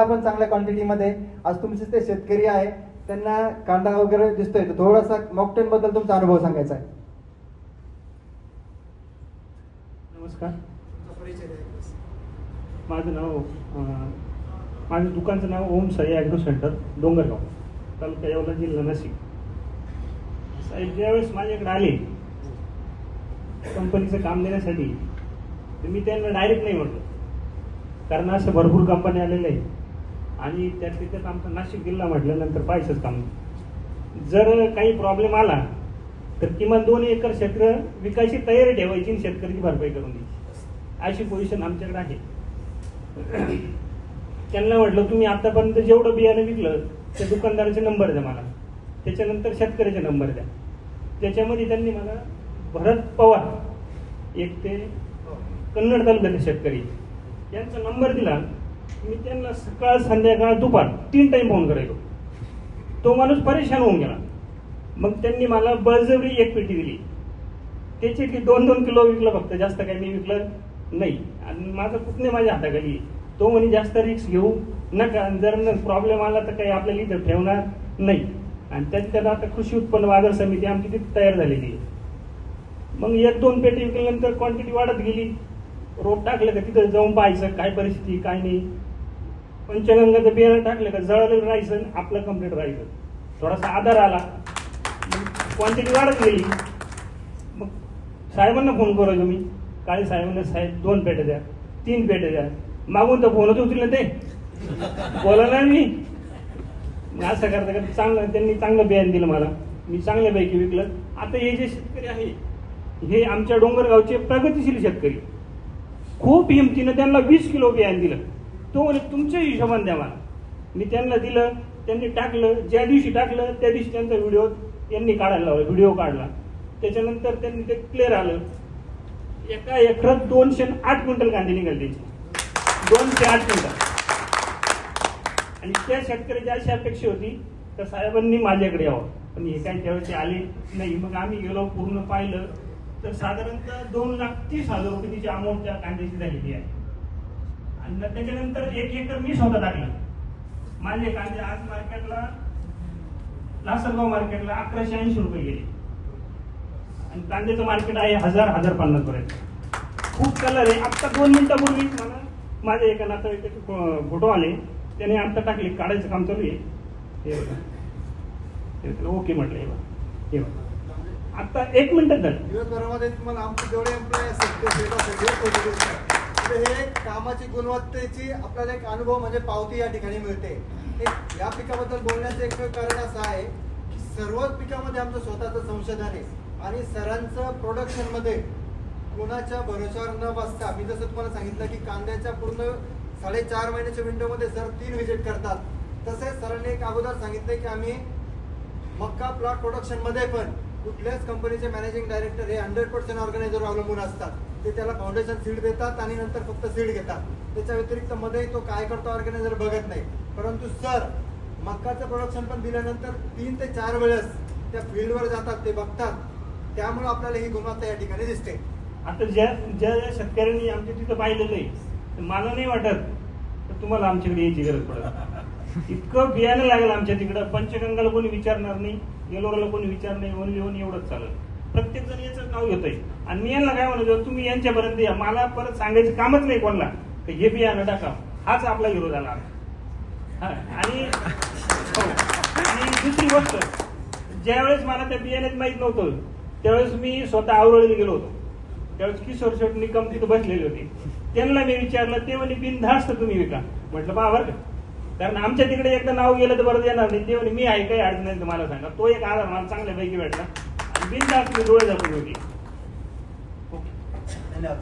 आपण चांगल्या क्वांटिटीमध्ये आज तुमचे ते शेतकरी आहे त्यांना कांदा वगैरे दिसतोय. तर थोडासा मॉकटेन बद्दल तुमचा अनुभव सांगायचा आहे. नमस्कार. माझं नाव माझं दुकानचं नाव ओम साई ॲग्रो सेंटर डोंगरगाव तालुका येवला जिल्हा नाशिक. साहेब ज्यावेळेस माझ्याकडे आले कंपनीचं काम देण्यासाठी मी त्यांना डायरेक्ट नाही म्हटलं कारण असं भरपूर कंपन्या आलेल्या आहेत आणि त्या तिथेच आमचा नाशिक जिल्हा म्हटल्यानंतर पाहिजेच काम. जर काही प्रॉब्लेम आला तर किमान दोन एकर क्षेत्र विकायची तयारी ठेवायची आणि शेतकऱ्याची भरपाई करून द्यायची. अशी पोझिशन आमच्याकडे आहे. त्यांना म्हटलं तुम्ही आतापर्यंत जेवढं बियाणं विकलं त्या दुकानदाराचे नंबर द्या मला. त्याच्यानंतर शेतकऱ्याचे नंबर द्या. त्याच्यामध्ये त्यांनी मला भरत पवार एक ते कन्नड तालुक्यातले शेतकरी यांचा नंबर दिला. मी त्यांना सकाळ संध्याकाळ दुपार तीन टाइम फोन करायचो. तो माणूस परेशान होऊन गेला. मग त्यांनी मला बळजबरी एक पेटी दिली. त्याची ती दोन दोन किलो विकलं फक्त जास्त काही मी विकलं नाही. आणि माझं कुठने माझ्या हाताखाली? तो म्हणे जास्त रिक्स घेऊ नका. आणि जर प्रॉब्लेम आला तर काही आपल्याला इथं ठेवणार नाही. आणि त्यात त्याला आता कृषी उत्पन्न बाजार समिती आमची तिथे तयार झालेली आहे. मग एक दोन पेटी विकल्यानंतर क्वांटिटी वाढत गेली. रोप टाकलं का तिथं जाऊन पाहायचं काय परिस्थिती काय नाही. पंचगंगाचं बियाणं टाकलं का जळलं राहायचं आणि आपलं कंप्लीट राहायचं थोडासा आधार आला. क्वांटिटी वाढत गेली. मग साहेबांना फोन करायचो मी काळे साहेबांना साहेब दोन पेटे द्या तीन पेटे द्या. मागून तर फोनच उचलले ते. बोला मी असं करता करता चांगलं त्यांनी चांगलं बियाणं दिलं मला. मी चांगल्यापैकी विकलं. आता हे जे शेतकरी आहे हे आमच्या डोंगरगावचे प्रगतिशील शेतकरी. खूप हिमतीनं त्यांना वीस किलो बियाणं दिलं. तो म्हणे तुमच्या हिशोबाने द्या मला. मी त्यांना दिलं त्यांनी टाकलं ज्या दिवशी टाकलं त्या दिवशी त्यांचा व्हिडिओ यांनी काढायला लावला व्हिडिओ काढला. त्याच्यानंतर त्यांनी ते क्लिअर आलं. एका एकरात दोनशे आठ क्विंटल कांदे निघाले त्यांचे. दोनशे आठ क्विंटल. आणि त्या शेतकऱ्याची अशी अपेक्षा होती तर साहेबांनी माझ्याकडे यावं. पण हे काय त्यावेळेस आले नाही. मग आम्ही गेलो पूर्ण पाहिलं. तर साधारणतः दोन लाख तीस हजार रुपये तिची अमाऊंट त्या कांद्याची झालेली आहे. आणि त्याच्यानंतर एक एकर मी स्वतः टाकली माझे कांदे आज मार्केटला लासलगाव मार्केटला अकराशे ऐंशी रुपये गेले. आणि कांद्याचं मार्केट आहे हजार हजार पन्नास पर्यंत खूप कलर आहे. आता दोन मिनिटापूर्वी मला माझ्या एका नातेवाईकाचे फो- फोटो आले. त्याने आता टाकले. काढायचं काम चालू आहे. हे हे ओके म्हटलं हे बघा. हे बघा. आता एक मिनिटात झालं. दिवसभरामध्ये हे कामाची गुणवत्तेची आपल्याला एक अनुभव म्हणजे पावती या ठिकाणी मिळते. एक या पिकाबद्दल बोलण्याचं एक कारण असं आहे की सर्वच पिकामध्ये आमचं स्वतःचं संशोधन आहे आणि सरांचं प्रोडक्शनमध्ये कोणाच्या भरोशावर न बसता मी जसं तुम्हाला सांगितलं की कांद्याच्या पूर्ण साडेचार महिन्याच्या विंडोमध्ये सर तीन व्हिजिट करतात. तसेच सरांनी एक अगोदर सांगितलं की आम्ही मक्का प्लॉट प्रोडक्शनमध्ये पण कुठल्याच कंपनीचे मॅनेजिंग डायरेक्टर हे हंड्रेड पर्सेंट ऑर्गनायझर अवलंबून असतात. ते त्याला फाउंडेशन सीड देतात आणि नंतर फक्त सीड घेतात. त्याच्या व्यतिरिक्त मध्ये तो काय करतो ऑर्गनायझर बघत नाही. परंतु सर मक्काचं प्रोडक्शन पण दिल्यानंतर तीन ते चार वेळेस त्या फील्डवर जातात ते बघतात. त्यामुळे आपल्याला ही गुणवत्ता या ठिकाणी दिसते. आता ज्या ज्या ज्या शेतकऱ्यांनी आमच्या तिथं पाहिलेलं आहे मला नाही वाटत तर तुम्हाला आमच्याकडे यायची गरज पडत. इतकं बियाणं लागलं आमच्या तिकडं. पंचगंगाला कोणी विचारणार नाही येलोराला कोणी विचार नाही ओनली ओन एवढंच चाललं. प्रत्येक जण याचं नाव घेतोय. आणि मी यांना काय म्हणतो तुम्ही यांच्यापर्यंत या. मला परत सांगायचं कामच नाही कोणाला. तर हे बियाणं टाका. हाच आपला हिरो झाला हो, आणि दुसरी गोष्ट ज्यावेळेस मला त्या बियाण्यात माहीत नव्हतं त्यावेळेस मी स्वतः आवरळीला गेलो होतो. त्यावेळेस किशोर शेट निकम तिथे बसलेले होते. त्यांना मी विचारलं ते म्हणे बिनधास्त तुम्ही विका. म्हटलं बा बरं का. कारण आमच्या तिकडे एकदा नाव गेलं तर बरं येणार नाही. ते मी आहे काही अडचण नाही तुम्हाला सांगा. तो एक आधार मला चांगल्यापैकी भेटला. आणि बिनधास्त मी डोळे झाकून होती धन्यवाद.